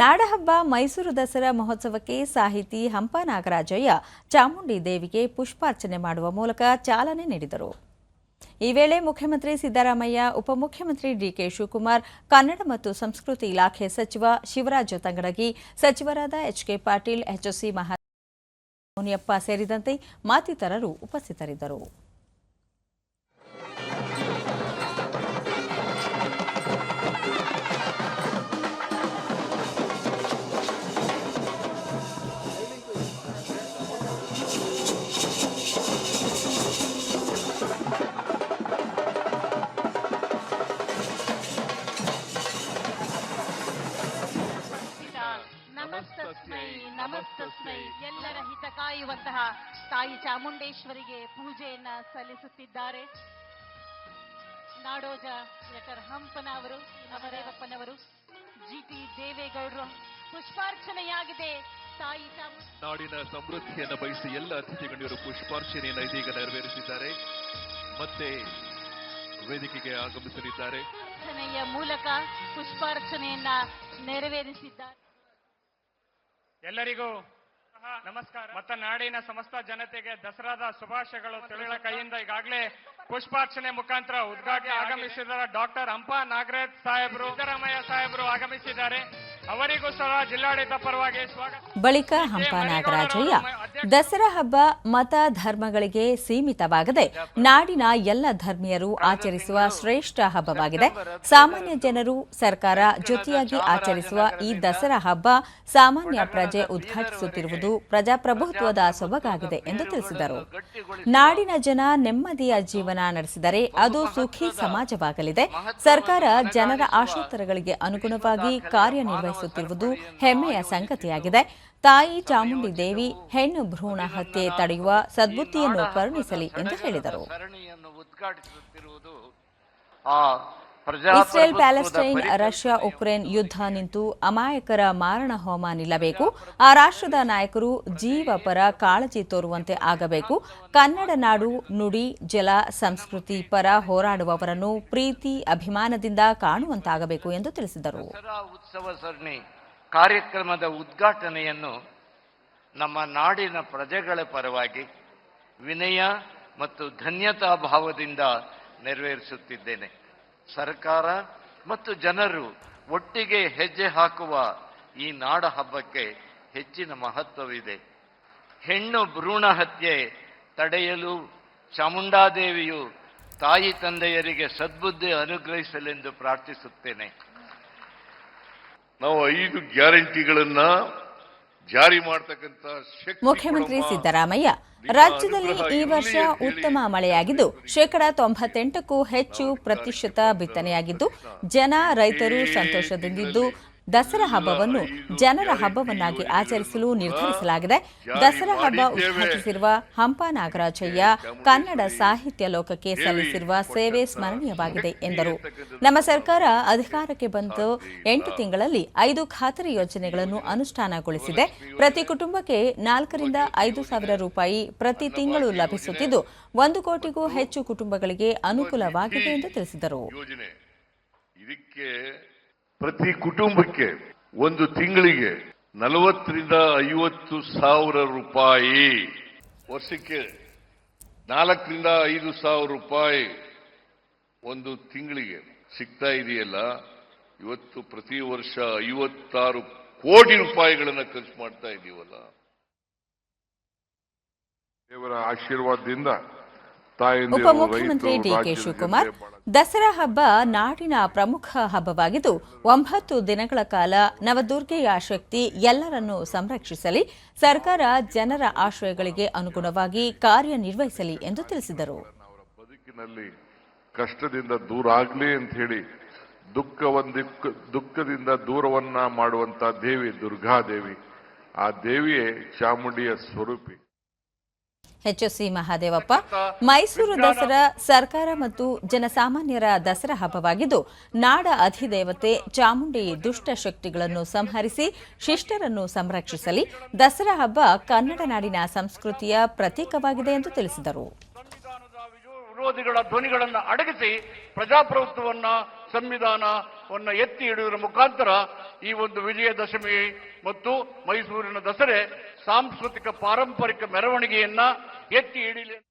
ನಾಡಹಬ್ಬ ಮೈಸೂರು ದಸರಾ ಮಹೋತ್ಸವಕ್ಕೆ ಸಾಹಿತಿ ಹಂಪ ನಾಗರಾಜಯ್ಯ ಚಾಮುಂಡಿ ದೇವಿಗೆ ಪುಷ್ಪಾರ್ಚನೆ ಮಾಡುವ ಮೂಲಕ ಚಾಲನೆ ನೀಡಿದರು. ಈ ವೇಳೆ ಮುಖ್ಯಮಂತ್ರಿ ಸಿದ್ದರಾಮಯ್ಯ, ಉಪಮುಖ್ಯಮಂತ್ರಿ ಡಿಕೆ ಶಿವಕುಮಾರ್, ಕನ್ನಡ ಮತ್ತು ಸಂಸ್ಕೃತಿ ಇಲಾಖೆ ಸಚಿವ ಶಿವರಾಜ ತಂಗಡಗಿ, ಸಚಿವರಾದ ಎಚ್ಕೆ ಪಾಟೀಲ್ ಎಚ್ಎಸ್ಸಿ ಮಹಾ ಮುನಿಯಪ್ಪ ಸೇರಿದಂತೆ ಮತ್ತಿತರರು ಉಪಸ್ಥಿತರಿದ್ದರು. ಎಲ್ಲರ ಹಿತ ಕಾಯುವಂತಹ ತಾಯಿ ಚಾಮುಂಡೇಶ್ವರಿಗೆ ಪೂಜೆಯನ್ನ ಸಲ್ಲಿಸುತ್ತಿದ್ದಾರೆ. ನಾಡೋಜ ಡಾಕ್ಟರ್ ಹಂಪನವರು ನವರೇವಪ್ಪನವರು ಜಿ ಟಿ ದೇವೇಗೌಡರು ಪುಷ್ಪಾರ್ಚನೆಯಾಗಿದೆ ತಾಯಿ ಚಾಮುಂಡಿ ನಾಡಿನ ಸಮೃದ್ಧಿಯನ್ನು ಬಯಸಿ ಎಲ್ಲ ಅತಿಥಿ ಗಣ್ಯರು ಪುಷ್ಪಾರ್ಚನೆಯನ್ನು ಇದೀಗ ನೆರವೇರಿಸಿದ್ದಾರೆ. ಮತ್ತೆ ವೇದಿಕೆಗೆ ಆಗಮಿಸಲಿದ್ದಾರೆ. ಅರ್ಚನೆಯ ಮೂಲಕ ಪುಷ್ಪಾರ್ಚನೆಯನ್ನ ನೆರವೇರಿಸಿದ್ದಾರೆ. ಎಲ್ಲರಿಗೂ ನಮಸ್ಕಾರ. ಮತ್ತು ನಾಡಿನ ಸಮಸ್ತ ಜನತೆಗೆ ದಸರಾದ ಶುಭಾಶಯಗಳು ತಿಳಿದ ಕೈಯಿಂದ ಈಗಾಗಲೇ ಪುಷ್ಪಾರ್ಚನೆ ಮುಖಾಂತರ ಉದ್ಘಾಟನೆ ಆಗಮಿಸಿದ ಡಾಕ್ಟರ್ ಹಂಪಾ ನಾಗರಾಜ್ ಸಾಹೇಬರು ಸಿದ್ದರಾಮಯ್ಯ ಸಾಹೇಬರು ಆಗಮಿಸಿದ್ದಾರೆ. ಅವರಿಗೂ ಸಹ ಜಿಲ್ಲಾಡಳಿತ ಪರವಾಗಿ ಸ್ವಾಗತ. ಬಳಿಕ ಹಂಪ ನಾಗರಾಜಯ್ಯ. ದಸರಾ ಹಬ್ಬ ಮತ ಧರ್ಮಗಳಿಗೆ ಸೀಮಿತವಾಗದೆ ನಾಡಿನ ಎಲ್ಲ ಧರ್ಮೀಯರು ಆಚರಿಸುವ ಶ್ರೇಷ್ಠ ಹಬ್ಬವಾಗಿದೆ. ಸಾಮಾನ್ಯ ಜನರು ಸರ್ಕಾರ ಜೊತೆಯಾಗಿ ಆಚರಿಸುವ ಈ ದಸರಾ ಹಬ್ಬ ಸಾಮಾನ್ಯ ಪ್ರಜೆ ಉದ್ಘಾಟಿಸುತ್ತಿರುವುದು ಪ್ರಜಾಪ್ರಭುತ್ವದ ಸೊಬಗಾಗಿದೆ ಎಂದು ತಿಳಿಸಿದರು. ನಾಡಿನ ಜನ ನೆಮ್ಮದಿಯ ಜೀವನ ನಡೆಸಿದರೆ ಅದು ಸುಖಿ ಸಮಾಜವಾಗಲಿದೆ. ಸರ್ಕಾರ ಜನರ ಆಶೋತ್ತರಗಳಿಗೆ ಅನುಗುಣವಾಗಿ ಕಾರ್ಯನಿರ್ವಹಿಸುತ್ತಿರುವುದು ಹೆಮ್ಮೆಯ ಸಂಗತಿಯಾಗಿದೆ. ತಾಯಿ ಚಾಮುಂಡಿ ದೇವಿ ಹೆಣ್ಣು ಭ್ರೂಣ ಹತ್ಯೆ ತಡೆಯುವ ಸದ್ಬುದ್ಧಿಯನ್ನು ಕರುಣಿಸಲಿ ಎಂದು ಹೇಳಿದರು. ಇಸ್ರೇಲ್ ಪ್ಯಾಲೆಸ್ಟೈನ್, ರಷ್ಯಾ, ಉಕ್ರೇನ್ ಯುದ್ಧ ನಿಂತು ಅಮಾಯಕರ ಮಾರಣ ಹೋಮ ನಿಲ್ಲಬೇಕು. ಆ ರಾಷ್ಟ್ರದ ನಾಯಕರು ಜೀವ ಪರ ಕಾಳಜಿ ತೋರುವಂತೆ ಆಗಬೇಕು. ಕನ್ನಡ ನಾಡು ನುಡಿ, ಜಲ, ಸಂಸ್ಕೃತಿ ಪರ ಹೋರಾಡುವವರನ್ನು ಪ್ರೀತಿ, ಅಭಿಮಾನದಿಂದ ಕಾಣುವಂತಾಗಬೇಕು ಎಂದು ತಿಳಿಸಿದರು. ಕಾರ್ಯಕ್ರಮದ ಉದ್ಘಾಟನೆಯನ್ನು ನಮ್ಮ ನಾಡಿನ ಪ್ರಜೆಗಳ ಪರವಾಗಿ ವಿನಯ ಮತ್ತು ಧನ್ಯತಾ ಭಾವದಿಂದ ನೆರವೇರಿಸುತ್ತಿದ್ದೇನೆ. ಸರ್ಕಾರ ಮತ್ತು ಜನರು ಒಟ್ಟಿಗೆ ಹೆಜ್ಜೆ ಹಾಕುವ ಈ ನಾಡ ಹಬ್ಬಕ್ಕೆ ಹೆಚ್ಚಿನ ಮಹತ್ವವಿದೆ. ಹೆಣ್ಣು ಭ್ರೂಣ ಹತ್ಯೆ ತಡೆಯಲು ಚಾಮುಂಡಾದೇವಿಯು ತಾಯಿ ತಂದೆಯರಿಗೆ ಸದ್ಬುದ್ಧಿ ಅನುಗ್ರಹಿಸಲೆಂದು ಪ್ರಾರ್ಥಿಸುತ್ತೇನೆ. ನಾವು ಐದು ಗ್ಯಾರಂಟಿಗಳನ್ನ ಜಾರಿ ಮಾಡತಕ್ಕಂತ ಮುಖ್ಯಮಂತ್ರಿ ಸಿದ್ದರಾಮಯ್ಯ ರಾಜ್ಯದಲ್ಲಿ ಈ ವರ್ಷ ಉತ್ತಮ ಮಳೆಯಾಗಿದ್ದು ಶೇಕಡಾ ತೊಂಬತ್ತೆಂಟಕ್ಕೂ ಹೆಚ್ಚು ಪ್ರತಿಶತ ಬಿತ್ತನೆಯಾಗಿದ್ದು ಜನ ರೈತರು ಸಂತೋಷದಿಂದಿದ್ದು ದಸರಾ ಹಬ್ಬವನ್ನು ಜನರ ಹಬ್ಬವನ್ನಾಗಿ ಆಚರಿಸಲು ನಿರ್ಧರಿಸಲಾಗಿದೆ. ದಸರಾ ಹಬ್ಬ ಉದ್ಘಾಟಿಸಿರುವ ಹಂಪ ನಾಗರಾಜಯ್ಯ ಕನ್ನಡ ಸಾಹಿತ್ಯ ಲೋಕಕ್ಕೆ ಸಲ್ಲಿಸಿರುವ ಸೇವೆ ಸ್ಮರಣೀಯವಾಗಿದೆ ಎಂದರು. ನಮ್ಮ ಸರ್ಕಾರ ಅಧಿಕಾರಕ್ಕೆ ಬಂದು ಎಂಟು ತಿಂಗಳಲ್ಲಿ ಐದು ಖಾತರಿ ಯೋಜನೆಗಳನ್ನು ಅನುಷ್ಠಾನಗೊಳಿಸಿದೆ. ಪ್ರತಿ ಕುಟುಂಬಕ್ಕೆ ನಾಲ್ಕರಿಂದ ಐದು ಸಾವಿರ ರೂಪಾಯಿ ಪ್ರತಿ ತಿಂಗಳು ಲಭಿಸುತ್ತಿದ್ದು, ಒಂದು ಕೋಟಿಗೂ ಹೆಚ್ಚು ಕುಟುಂಬಗಳಿಗೆ ಅನುಕೂಲವಾಗಿದೆ ಎಂದು ತಿಳಿಸಿದರು. ಪ್ರತಿ ಕುಟುಂಬಕ್ಕೆ ಒಂದು ತಿಂಗಳಿಗೆ ನಲವತ್ತರಿಂದ ಐವತ್ತು ಸಾವಿರ ರೂಪಾಯಿ ವರ್ಷಕ್ಕೆ ನಾಲ್ಕರಿಂದ ಐದು ಸಾವಿರ ರೂಪಾಯಿ ಒಂದು ತಿಂಗಳಿಗೆ ಸಿಗ್ತಾ ಇದೆಯಲ್ಲ, ಇವತ್ತು ಪ್ರತಿ ವರ್ಷ ಐವತ್ತಾರು ಕೋಟಿ ರೂಪಾಯಿಗಳನ್ನು ಖರ್ಚು ಮಾಡ್ತಾ ಇದೀವಲ್ಲ. ದೇವರ ಆಶೀರ್ವಾದದಿಂದ ಉಪಮುಖ್ಯಮಂತ್ರಿ ಡಿಕೆ ಶಿವಕುಮಾರ್ ದಸರಾ ಹಬ್ಬ ನಾಡಿನ ಪ್ರಮುಖ ಹಬ್ಬವಾಗಿದ್ದು ಒಂಬತ್ತು ದಿನಗಳ ಕಾಲ ನವದುರ್ಗೆಯ ಶಕ್ತಿ ಎಲ್ಲರನ್ನೂ ಸಂರಕ್ಷಿಸಲಿ ಸರ್ಕಾರ ಜನರ ಆಶಯಗಳಿಗೆ ಅನುಗುಣವಾಗಿ ಕಾರ್ಯನಿರ್ವಹಿಸಲಿ ಎಂದು ತಿಳಿಸಿದರು. ಬದುಕಿನಲ್ಲಿ ಕಷ್ಟದಿಂದ ದೂರ ಆಗಲಿ ಅಂತ ಹೇಳಿ ದುಃಖವೊಂದಿ ದುಃಖದಿಂದ ದೂರವನ್ನ ಮಾಡುವಂತ ದೇವಿ ದುರ್ಗಾದೇವಿ ಆ ದೇವಿಯೇ ಚಾಮುಂಡಿಯ ಸ್ವರೂಪಿ. ಎಚ್ಎಸ್ಸಿ ಮಹಾದೇವಪ್ಪ ಮೈಸೂರು ದಸರಾ ಸರ್ಕಾರ ಮತ್ತು ಜನಸಾಮಾನ್ಯರ ದಸರಾ ಹಬ್ಬವಾಗಿದ್ದು ನಾಡ ಅಧಿದೇವತೆ ಚಾಮುಂಡಿ ದುಷ್ಟ ಶಕ್ತಿಗಳನ್ನು ಸಂಹರಿಸಿ ಶಿಷ್ಟರನ್ನು ಸಂರಕ್ಷಿಸಲಿ ದಸರಾ ಹಬ್ಬ ಕನ್ನಡ ನಾಡಿನ ಸಂಸ್ಕೃತಿಯ ಪ್ರತೀಕವಾಗಿದೆ ಎಂದು ತಿಳಿಸಿದರು. ವಿರೋಧಿಗಳ ಧ್ವನಿಗಳನ್ನು ಅಡಗಿಸಿ ಪ್ರಜಾಪ್ರಭುತ್ವವನ್ನ ಸಂವಿಧಾನವನ್ನು ಎತ್ತಿ ಹಿಡಿಯುವ ಮುಖಾಂತರ ಈ ಒಂದು ವಿಜಯದಶಮಿ ಮತ್ತು ಮೈಸೂರಿನ ದಸರೆ ಸಾಂಸ್ಕೃತಿಕ ಪಾರಂಪರಿಕ ಮೆರವಣಿಗೆಯನ್ನ ಎತ್ತಿ ಹಿಡಿಯಲಿ